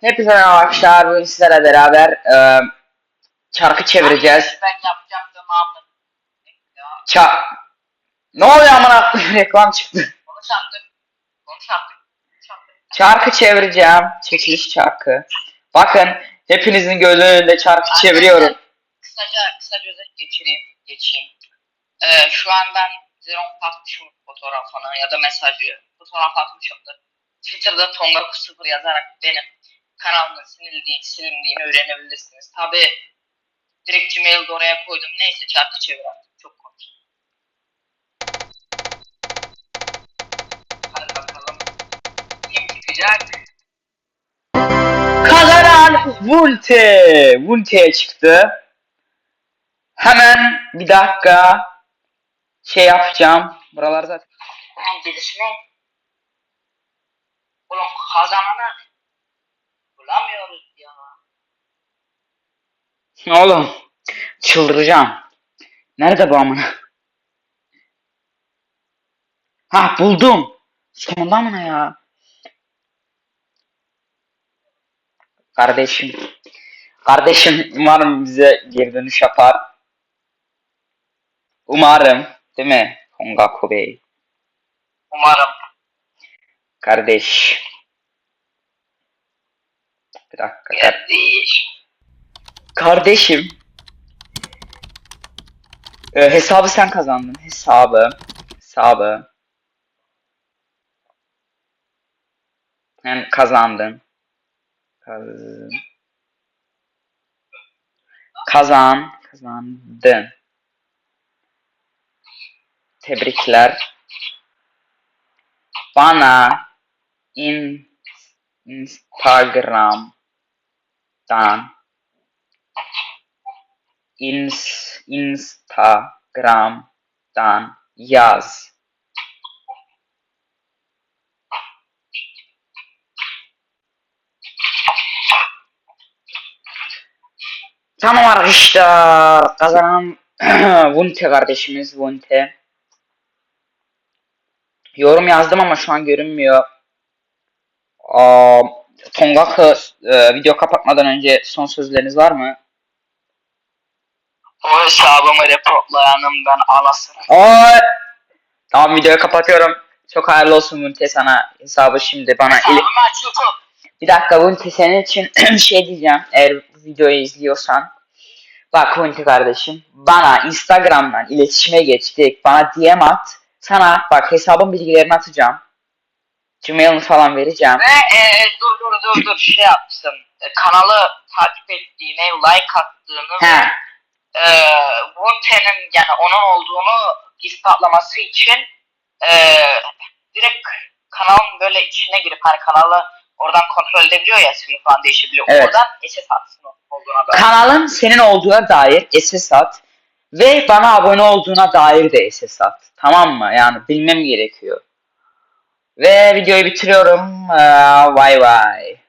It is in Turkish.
Hepinize merhaba arkadaşlar. Bugün sizlerle beraber e, çarkı çevireceğiz. Ben yapacaktım. Ya, Ça ne oluyor amına reklam çıktı. Konuş artık. Konuş artık. Çarkı çevireceğim. Çekiliş çarkı. Bakın hepinizin gözünün önünde çarkı çeviriyorum. Kısaca, kısaca özet geçireyim. Geçeyim. Ee, şu an ben Zeron atmışım fotoğrafını ya da mesajı. Fotoğraf atmışımdır. Twitter'da Tonga 0 yazarak benim kanalımın silindiğini, silindiğini öğrenebilirsiniz. Tabi direkt Gmail'de oraya koydum. Neyse çarkı çevir artık. Çok komik. Hadi bakalım. Kim çıkacak? Kazanan Vunte. Vunte'ye çıktı. Hemen bir dakika şey yapacağım. Buralar zaten Ben Oğlum kazananı bulamıyoruz ya. Oğlum çıldıracağım. Nerede bu amına? Ha buldum. Sonunda mı ya? Kardeşim. Kardeşim umarım bize geri dönüş yapar. Umarım. Değil mi? Hongaku Bey. Umarım. Kardeş. Bir dakika. kar- Kardeş. Kardeşim. Ee, hesabı sen kazandın. Hesabı. Hesabı. Hem kazandın. Kaz... Kazan. Kazandın. Tebrikler. Bana in Instagram'dan ins Instagram'dan yaz. Tamam arkadaşlar. Kazanan Vunte kardeşimiz Vunte. Yorum yazdım ama şu an görünmüyor. Aa, Tongak'ı e, video kapatmadan önce son sözleriniz var mı? O hesabımı reportlayanım ben anasını. Aa, tamam videoyu kapatıyorum. Çok hayırlı olsun Vunte sana hesabı şimdi bana. Hesabımı açıldı. Bir dakika Vunte senin için şey diyeceğim. Eğer videoyu izliyorsan. Bak Vunte kardeşim. Bana Instagram'dan iletişime geç. Direkt bana DM at. Sana bak hesabın bilgilerini atacağım. Gmail'ını falan vereceğim. Ve e, dur dur dur dur şey yapsın. E, kanalı takip ettiğine like attığını He. E, Wunte'nin yani onun olduğunu ispatlaması için e, direkt kanalın böyle içine girip hani kanalı oradan kontrol edebiliyor ya ismini falan değişebiliyor. Evet. Oradan SS olduğuna dair. Kanalın senin olduğuna dair SS at. Ve bana abone olduğuna dair de SS at. Tamam mı? Yani bilmem gerekiyor. Ve videoyu bitiriyorum. Ee, Bye bye.